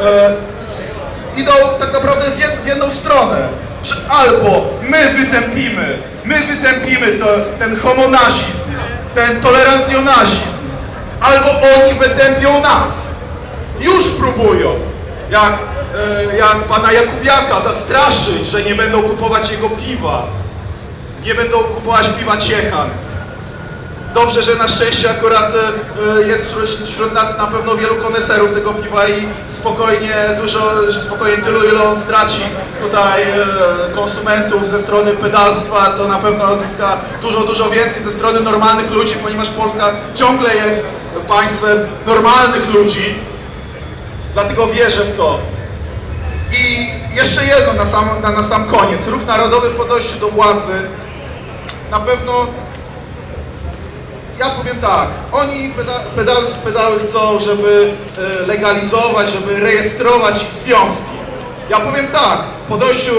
e, idą tak naprawdę w, jed, w jedną stronę. Że albo my wytępimy, my wytępimy to, ten homonazizm, ten tolerancjonazizm, albo oni wytępią nas. Już próbują. Jak, e, jak pana Jakubiaka zastraszyć, że nie będą kupować jego piwa. Nie będą kupować piwa Ciechan. Dobrze, że na szczęście akurat e, jest wśród, nas na pewno wielu koneserów tego piwa i spokojnie, dużo, spokojnie tylu, ile on straci tutaj e, konsumentów ze strony pedalstwa, to na pewno zyska dużo, dużo więcej ze strony normalnych ludzi, ponieważ Polska ciągle jest państwem normalnych ludzi. Dlatego wierzę w to. I jeszcze jedno na sam, na, na sam koniec. Ruch Narodowy w podejściu do władzy na pewno ja powiem tak, oni peda, pedal, pedały chcą, żeby e, legalizować, żeby rejestrować związki. Ja powiem tak, w podejściu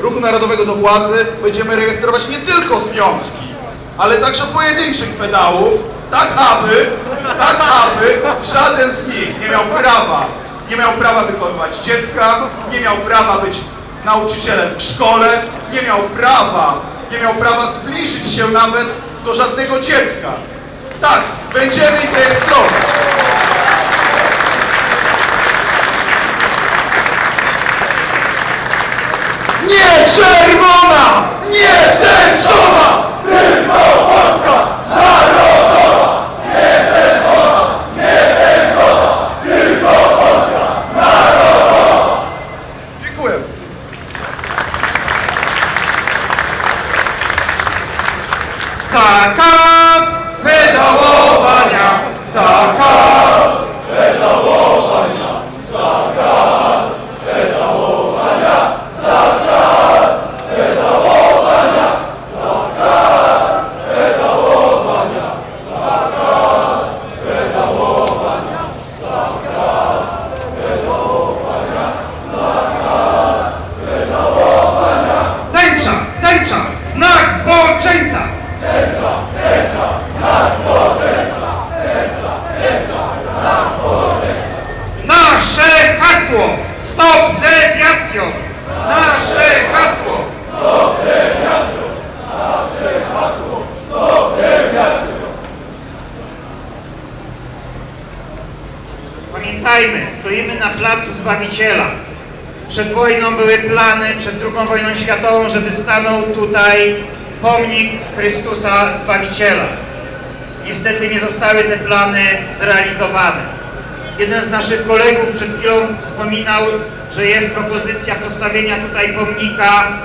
Ruchu Narodowego do władzy będziemy rejestrować nie tylko związki, ale także pojedynczych pedałów, tak aby, tak aby żaden z nich nie miał prawa, nie miał prawa wychowywać dziecka, nie miał prawa być nauczycielem w szkole, nie miał prawa, nie miał prawa zbliżyć się nawet do żadnego dziecka. Tak, będziemy ich rejestrować. Nie czerwona, nie tęczowa, Dziękuję. Zakaz pedałowania! Zakaz! Tęcza! Tęcza! Znak zboczeńca! Nasze hasło! Stop dewiacjom! Nasze hasło! Pamiętajmy, stoimy na placu Zbawiciela. Przed wojną były plany, przed II wojną światową, żeby stanął tutaj pomnik Chrystusa Zbawiciela. Niestety nie zostały te plany zrealizowane. Jeden z naszych kolegów przed chwilą wspominał, że jest propozycja postawienia tutaj pomnika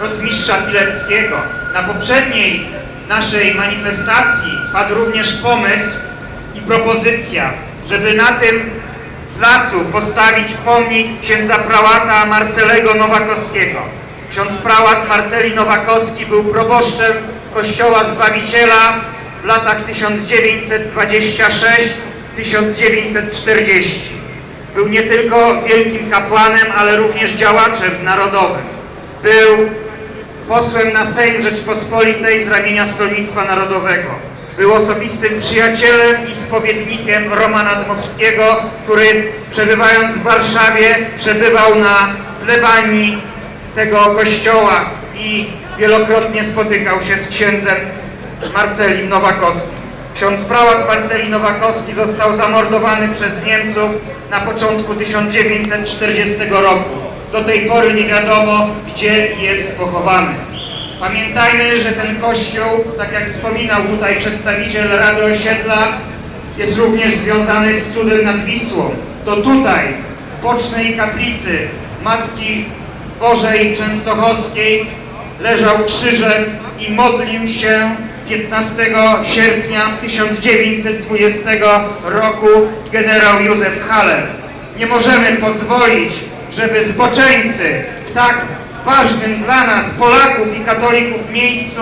rotmistrza Pileckiego. Na poprzedniej naszej manifestacji padł również pomysł i propozycja, żeby na tym placu postawić pomnik księdza prałata Marcelego Nowakowskiego. Ksiądz prałat Marceli Nowakowski był proboszczem Kościoła Zbawiciela w latach 1926-1940. Był nie tylko wielkim kapłanem, ale również działaczem narodowym. Był posłem na Sejm Rzeczpospolitej z ramienia Stolnictwa Narodowego. Był osobistym przyjacielem i spowiednikiem Romana Dmowskiego, który przebywając w Warszawie przebywał na plebanii tego kościoła i wielokrotnie spotykał się z księdzem Marcelim Nowakowskim. Ksiądz prałat Marceli Nowakowski został zamordowany przez Niemców na początku 1940 roku. Do tej pory nie wiadomo, gdzie jest pochowany. Pamiętajmy, że ten kościół, tak jak wspominał tutaj przedstawiciel Rady Osiedla, jest również związany z cudem nad Wisłą. To tutaj, w bocznej kaplicy Matki Bożej Częstochowskiej, leżał krzyżek i modlił się 15 sierpnia 1920 roku generał Józef Haller. Nie możemy pozwolić, żeby zboczeńcy w tak ważnym dla nas, Polaków i katolików miejscu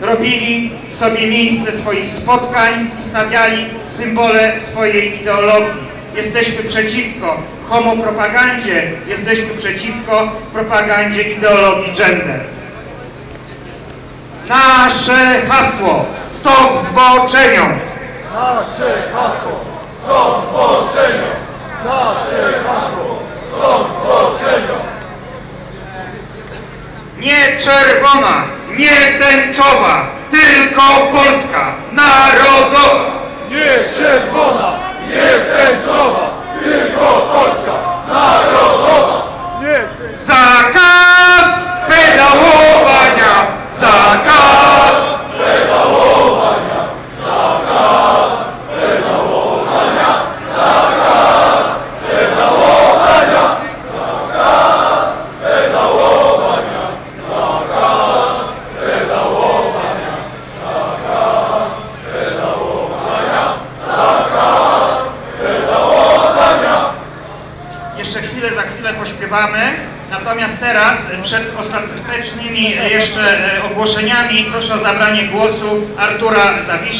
robili sobie miejsce swoich spotkań i stawiali symbole swojej ideologii. Jesteśmy przeciwko homopropagandzie, jesteśmy przeciwko propagandzie ideologii gender. Nasze hasło Stop zboczeniom! Nasze hasło! Stop zboczeniom! Nie czerwona, nie tęczowa, tylko Polska narodowa. Jeszcze chwilę, za chwilę pośpiewamy. Natomiast teraz, przed ostatecznymi jeszcze e, ogłoszeniami, proszę o zabranie głosu Artura Zawiszę.